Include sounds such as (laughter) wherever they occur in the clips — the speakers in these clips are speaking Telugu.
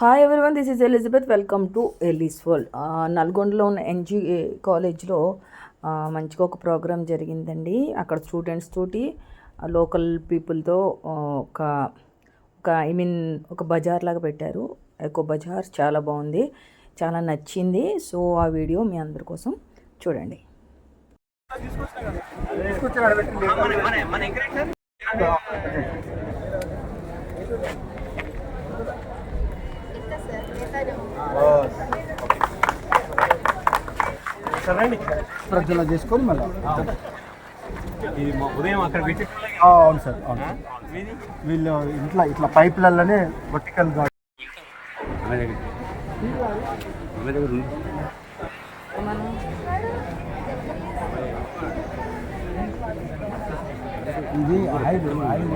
Hi everyone this is Elizabeth welcome to Eli's world నల్గొండలో ఉన్న ఎన్జి కాలేజ్లో మంచిగా ఒక ప్రోగ్రామ్ జరిగిందండి. అక్కడ స్టూడెంట్స్ తోటి లోకల్ పీపుల్తో ఒక ఒక ఐ మీన్ ఒక బజార్ లాగా పెట్టారు. ఎకో బజార్ చాలా బాగుంది చాలా నచ్చింది. సో ఆ వీడియో మీ అందరి కోసం చూడండి. ప్రజ్వల చేసుకొని మళ్ళీ ఉదయం అక్కడ అవును సార్ అవును. వీళ్ళు ఇంట్లో ఇట్లా పైపులలోనే వర్టికల్ గార్డ్ ఇది ఆయిల్ ఆయిల్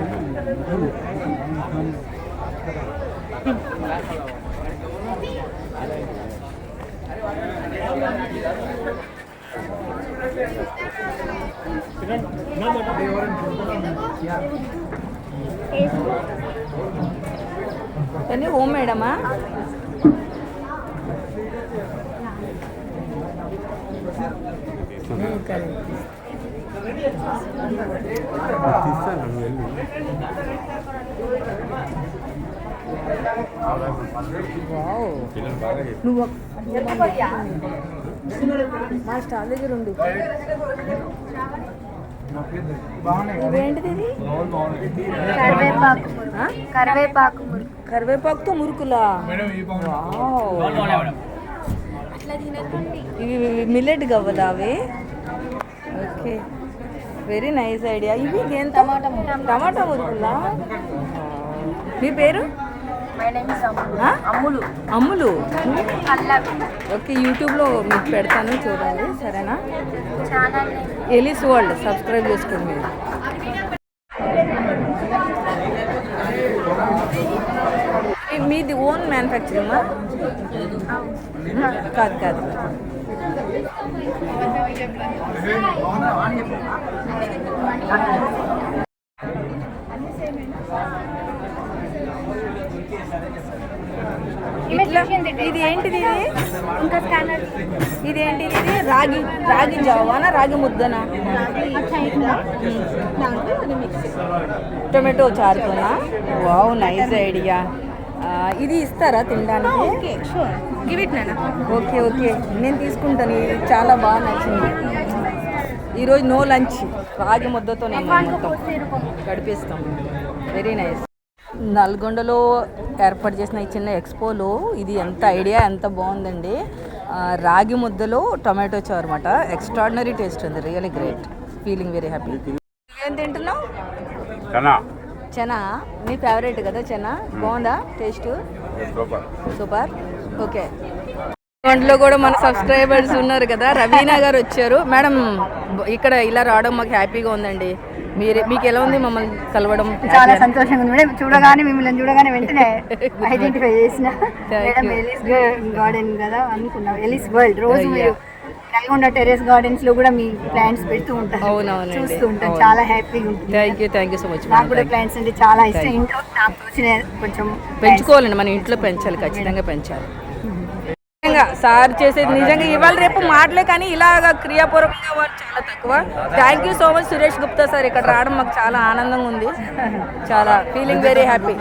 కానీ హోమ్ మేడమా? పిల్లలు వెళ్ళి. నువ్వు మా స్టాల్ దగ్గర ఉండు ఇదేంటిది ఇది కరివేపాకు కరివేపాకుతో మురుకులా. ఇవి మిల్లెట్ గవ్వలా అవి ఓకే. Very nice idea. ఇవి ఎంత టమాటా మురుకులా? మీ పేరు? అమ్ములు? అమ్ములు ఓకే యూట్యూబ్లో మీకు పెడతాను చూడండి సరేనా? ఎలిస్ వరల్డ్ సబ్స్క్రైబ్ చేసుకోండి మీరు. మీది ఓన్ మ్యానుఫ్యాక్చరింగ్ కాదు కాదు. ఇట్లా ఇది ఏంటిది ఇది? ఇంకా స్కానర్. ఇది ఏంటిది ఇది? రాగి రాగి జావానా రాగి ముద్దనా? టొమాటో చారుతోనా? Wow nice idea. ఇది ఇస్తారా తినడానికి? Okay okay okay. నేను తీసుకుంటాను. ఇది చాలా బాగా నచ్చింది. ఈరోజు నో లంచ్. రాగి ముద్దతో నేను గడిపిస్తాం. వెరీ నైస్ నల్గొండలో ఏర్పాటు చేసిన ఈ చిన్న ఎక్స్పోలో ఇది ఎంత ఐడియా ఎంత బాగుందండి. రాగి ముద్దలో టొమాటో చారు అనమాట ఎక్స్ట్రాడినరీ టేస్ట్ ఉంది. Really great feeling very happy ఏం తింటున్నావు? చెనా. నీ ఫేవరెట్ కదా చెనా? బాగుందా టేస్ట్ సూపర్. ఓకే. వంటలో కూడా మన సబ్స్క్రైబర్స్ ఉన్నారు కదా. రవీనా గారు వచ్చారు. మేడం ఇక్కడ ఇలా రావడం మాకు హ్యాపీగా ఉందండి. మీరు మీకు ఎలా ఉంది మమ్మల్ని కలవడం? చాలా సంతోషంగా ఉంది. మేడం చూడగానే మిమ్మల్ని చూడగానే వెంటనే (laughs) ఐడెంటిఫై చేసిన. మేడం ఎలిస్ గార్డెన్ కదా అనుకున్నాం. ఎలిస్ వరల్డ్ రోజు మీరు నల్గొండ టెరెస్ గార్డెన్స్లో కూడా మీ ప్లాంట్స్ పెడుతూ ఉంటారు. అవునవునండి. చూస్తూ ఉంటాం. చాలా హ్యాపీగా ఉంటుంది. Thank you thank you so much నాకు కూడా ప్లాంట్స్ అంటే చాలా ఇష్టం. ఇంట్లో నాకు తోచిన కొంచెం పెంచుకోవాలండి. మన ఇంట్లో పెంచాలి. ఖచ్చితంగా పెంచాలి. నిజంగా సార్ చేసేది నిజంగా ఇవాళ రేపు మాటలే కానీ ఇలాగ క్రియాపూర్వకంగా వాళ్ళు చాలా తక్కువ. Thank you so much Suresh Gupta sir ఇక్కడ రావడం మాకు చాలా ఆనందంగా ఉంది. చాలా ఫీలింగ్ వెరీ హ్యాపీ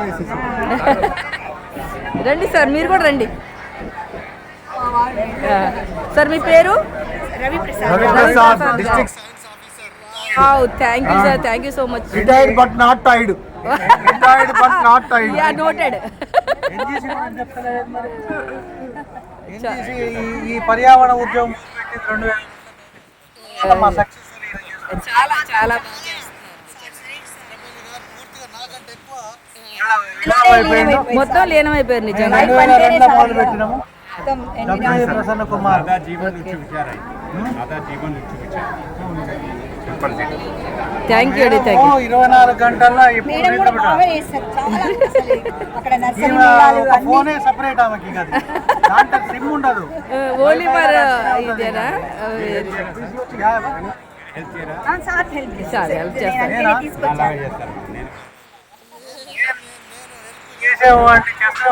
రండి సార్ మీరు కూడా రండి. సార్ మీ పేరు? Thank you sir. Thank you so much retired but not Tide retired but not Tide yeah noted ఈ పర్యావరణ ఉద్యమం పెట్టింది రెండు చాలా చాలా మొత్తం లీనమైపోయారు నిజంగా. ప్రసన్న కుమార్. आधा థ్యాంక్ యూ అండి థ్యాంక్ యూ ఇరవై నాలుగు గంటల్లో ఫోనే సపరేట్ ఆమెకి సిమ్ ఉండదు. (laughs) ఓన్లీ ఫర్ చేసేవాడిని చేస్తా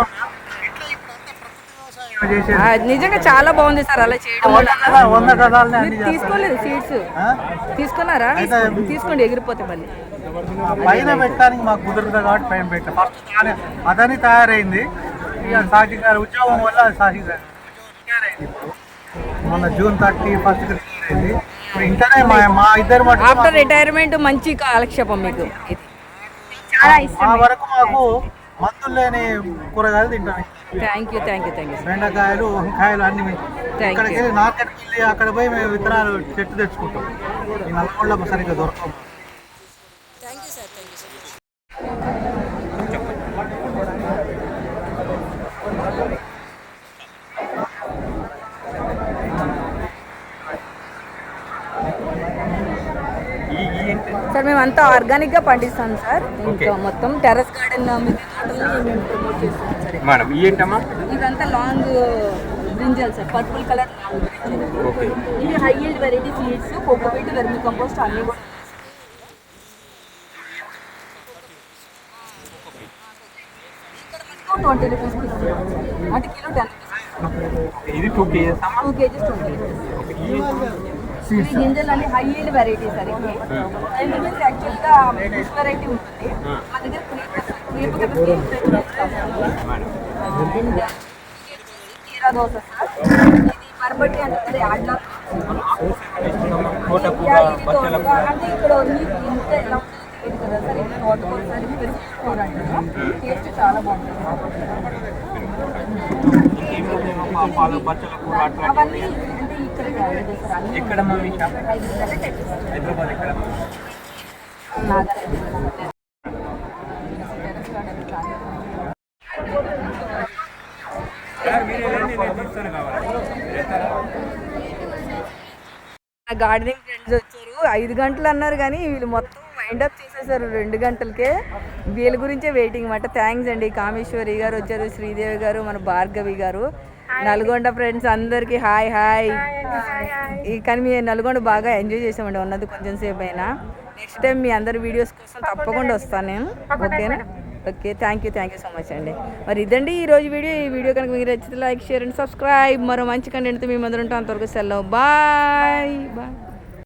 నిజంగా చాలా బాగుంది సార్ అలా చేయడం మీరు తీసుకోలేదు సీట్స్? తీసుకున్నారా? తీసుకోండి ఎగిరిపోతే మళ్ళీ. పైన పెట్టడానికి మాకు కుదురుతుంది కాబట్టి పైన పెట్టాం. ఫస్ట్ అదని తయారైంది. ఇక సాక్షి గారి ఉద్యోగం వల్ల సాక్షి గారు. మొన్న జూన్ థర్టీ ఫస్ట్ రిటైర్ అయింది ఇప్పుడు ఇంటనే మా ఇద్దరు ఆఫ్టర్ రిటైర్మెంట్ మంచి కాలక్షేపం మీకు. చాలా ఇష్టం వరకు మాకు మందులు లేని కూరగాయలు తింటాం thank you thank you thank you బెండకాయలు వంకాయలు అన్ని ఇక్కడికి. వెళ్ళి మార్కెట్కి వెళ్ళి అక్కడ పోయి మేము విత్తనాలు చెట్టు తెచ్చుకుంటాం. ఈ నల్లగొండ సరిగ్గా దొరకవు ఈ ఈ ఏంటి సార్ మేము అంతా ఆర్గానిక్గా పండిస్తాం సార్. ఇంకా మొత్తం టెర్రస్ గార్డెన్ మేము ప్రమోట్ చేస్తాం సార్. మేడం ఈ ఏంటమ్మా? ఇదంతా long brinjal sir purple colour long brinjal. Okay. ఇవి high yield variety seeds cocopeat vermicompost అన్ని కూడా. ట్వంటీ రూపీస్ అంటే కిలో టెన్ రూపీస్ ఇది two kgs two kgs twenty ఈ గింజలు అన్ని హై ఈల్డ్ వెరైటీ సార్ ఇవి అండ్ మీన్స్ యాక్చువల్గా ఫిష్ వెరైటీ ఉంటుంది. మా దగ్గర క్రీప్ కీరా దోశ సార్. ఇది మరబట్టి అంటే యాడ్లా తోటకూర బచ్చల కూర అంటే ఇక్కడ ఇంత ఎలా ఉంటుందో కదా సార్. ఇది తోటకూర సార్ ఇది పెరుగు కూర అంటారు టేస్ట్ చాలా బాగుంటుంది. అట్లా అవన్నీ అంటే ఎక్కడ మమ్మీ షాప్? హైదరాబాద్ ఎక్కడ గార్డెనింగ్ ఫ్రెండ్స్ వచ్చారు. ఐదు గంటలు అన్నారు కానీ వీళ్ళు మొత్తం మైండ్ అప్ చేసేసారు రెండు గంటలకే. వీళ్ళ గురించే వెయిటింగ్ అన్నమాట థ్యాంక్స్ అండి. కామేశ్వరి గారు వచ్చారు శ్రీదేవి గారు మన భార్గవి గారు. నల్గొండ ఫ్రెండ్స్ అందరికీ హాయ్ హాయ్. ఈ కానీ మీ నల్గొండ బాగా ఎంజాయ్ చేసామండి ఉన్నది కొంచెం సేపు అయినా నెక్స్ట్ టైం మీ అందరి వీడియోస్ కోసం తప్పకుండా వస్తాను నేను. ఓకేనా okay thank you thank you so much అండి. మరి ఇదండి ఈ రోజు వీడియో. ఈ వీడియో కనుక మీకు నచ్చితే లైక్ షేర్ అండ్ సబ్స్క్రైబ్ మరో మంచి కంటెంట్తో మీ ముందర ఉంటాం అంతవరకు సెలవు. Bye bye